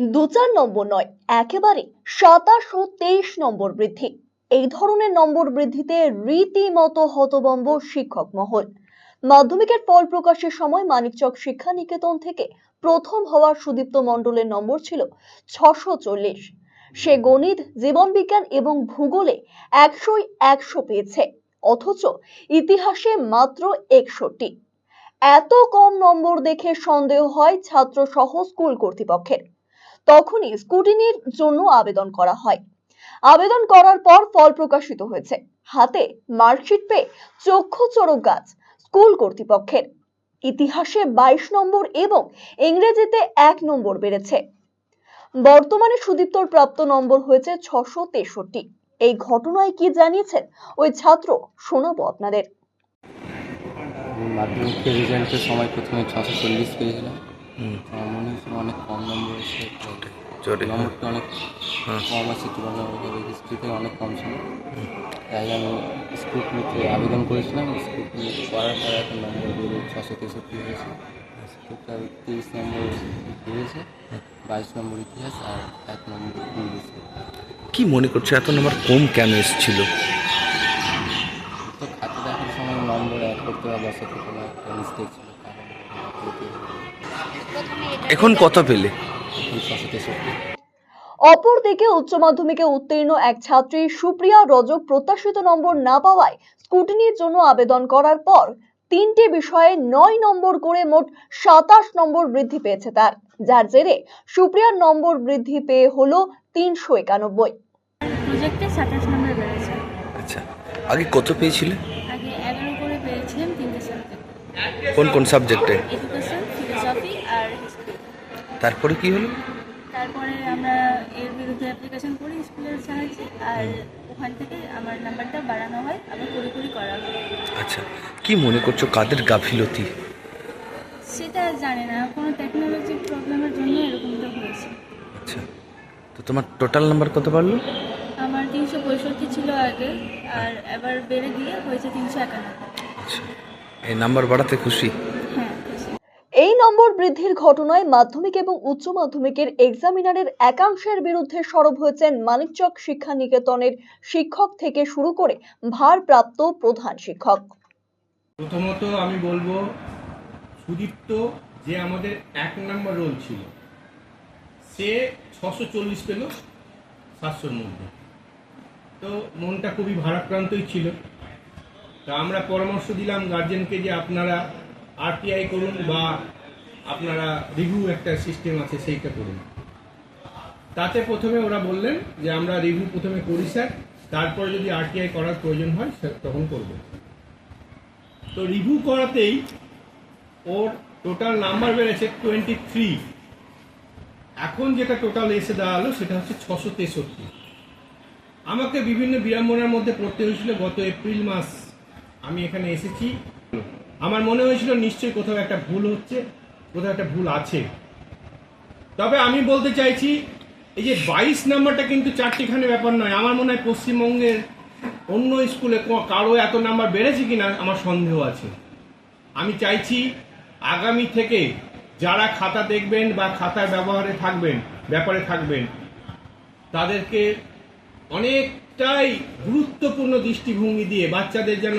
দু চার নম্বর নয়, একেবারে সাতাশ ও তেইশ নম্বর বৃদ্ধি। এই ধরনের নম্বর বৃদ্ধিতে রীতিমতো হতবম্ব শিক্ষক মহল। মাধ্যমিকের ফল প্রকাশের সময় মানিকচক শিক্ষা নিকেতন থেকে প্রথম হওয়া সুদীপ্ত মণ্ডলের নম্বর ছিল ছশো চল্লিশ। সে গণিত, জীবনবিজ্ঞান এবং ভূগোলে একশোই একশো পেয়েছে, অথচ ইতিহাসে মাত্র একষট্টি। এত কম নম্বর দেখে সন্দেহ হয় ছাত্র সহ স্কুল কর্তৃপক্ষের। তখনই স্কুটিনির জন্য আবেদন করা হয়। আবেদন করার পর ফল প্রকাশিত হয়েছে। হাতে মার্কশিট পেয়ে চক্ষু চড়ক গাছ স্কুল কর্তৃপক্ষের। ইতিহাসে বাইশ নম্বর এবং ইংরেজিতে এক নম্বর বেড়েছে। বর্তমানে সুদীপ্তর প্রাপ্ত নম্বর হয়েছে ছশো তেষট্টি। এই ঘটনায় কি জানিয়েছেন ওই ছাত্র শোনাবো আপনাদের। মাধ্যমিকের রেজাল্টের সময় প্রথমে ছশো চল্লিশ পেয়েছিলাম। মনে হয়েছিল অনেক কম নম্বর এসে জোরে নম্বরটা অনেক হ্যাঁ। কম আছে তুলনামূলক হিস্ট্রিতে অনেক কম ছিল। তাই আমি স্কুটনিতে আবেদন করেছিলাম স্কুটনি করার পর এখন নম্বর বেড়ে ছশো তেষট্টি হয়েছে। তিরিশ নম্বর বেড়েছে বাইশ নম্বর ইতিহাস আর এক নম্বর ইংলিশ। কি মনে করছ এত নম্বর কম কেন এসেছিল? তো খাতে দেখার সময় নম্বর অ্যাড করতে বা বসাতে কোনো একটা মিস্টেক ছিল এখন কত পেলে? অপরদিকে উচ্চ মাধ্যমিকে উত্তীর্ণ এক ছাত্রী সুপ্রিয়া রজক প্রত্যাশিত নম্বর না পাওয়ায় স্কুটিনির জন্য আবেদন করার পর তিনটি বিষয়ে নয় নম্বর করে মোট সাতাশ নম্বর বৃদ্ধি পেয়েছে তার যার জেরে সুপ্রিয়ার নম্বর বৃদ্ধি পেয়ে হলো তিনশো একানব্বই। প্রজেক্টে সাতাশ নম্বর বেড়েছে। আচ্ছা আগে কত পেয়েছিলে? আগে এগারো করে পেয়েছিলাম তিনটে সাবজেক্ট কোন কোন সাবজেক্টে তারপরে কি হলো? তারপরে আমরা এর বিরুদ্ধে অ্যাপ্লিকেশন করি স্কুলের সাহায্যে আর ওখান থেকে আমার নাম্বারটা বাড়ানো হয় আবার পুরোপুরি করা হয়। আচ্ছা কি মনে করছ কাদের গাফিলতি? সেটা জানি না কোনো টেকনোলজির প্রবলেমের জন্য এরকমটা হয়েছে। আচ্ছা তো তোমার টোটাল নাম্বার কত পারল আমার তিনশো পঁয়ষট্টি ছিল আগে আর এবার বেড়ে দিয়ে হয়েছে তিনশো একানব্বই। আচ্ছা এই নাম্বার বাড়াতে খুশি। এই নম্বর বৃদ্ধির ঘটনায় মাধ্যমিক এবং উচ্চ মাধ্যমিকের এক্সামিনারের একাংশের বিরুদ্ধে সরব হয়েছেন মানিকচক শিক্ষা নিকেতনের শিক্ষক থেকে শুরু করে ভারপ্রাপ্ত প্রধান শিক্ষক। প্রথমত আমি বলব, সুদীপ্ত যে আমাদের এক নম্বর রোল ছিল, সে ছশো চল্লিশ পেল সাতশোর মধ্যে। তো মনটা খুবই ভারাক্রান্তই ছিল। তা আমরা পরামর্শ দিলাম গার্জেনকে যে আপনারা আরটিআই করুন বা আপনারা রিভিউ একটা সিস্টেম আছে সেইটা করুন। তাতে প্রথমে ওরা বললেন যে, আমরা রিভিউ প্রথমে করি, স্যার। তারপর যদি আরটিআই করার প্রয়োজন হয় তখন করব। তো রিভিউ করাতেই ওর টোটাল নাম্বার বেড়েছে টোয়েন্টি থ্রি এখন যেটা টোটাল এসে দাঁড়াল, সেটা হচ্ছে ছশো তেষট্টি। আমাকে বিভিন্ন বিড়ম্বনার মধ্যে পড়তে হয়েছিল গত এপ্রিল মাস। আমি এখানে এসেছি। আমার মনে হয়েছিল নিশ্চয়ই কোথাও একটা ভুল হচ্ছে, কোথাও একটা ভুল আছে। তবে আমি বলতে চাইছি, এই যে বাইশ নাম্বারটা কিন্তু চারটিখানে ব্যাপার নয়। আমার মনে হয় পশ্চিমবঙ্গের অন্য স্কুলে কারও এত নাম্বার বেড়েছে কিনা আমার সন্দেহ আছে। আমি চাইছি আগামী থেকে যারা খাতা দেখবেন বা খাতার ব্যবহারে থাকবেন, ব্যাপারে থাকবেন, তাদেরকে অনেকটাই গুরুত্বপূর্ণ দৃষ্টিভঙ্গি দিয়ে বাচ্চাদের যেন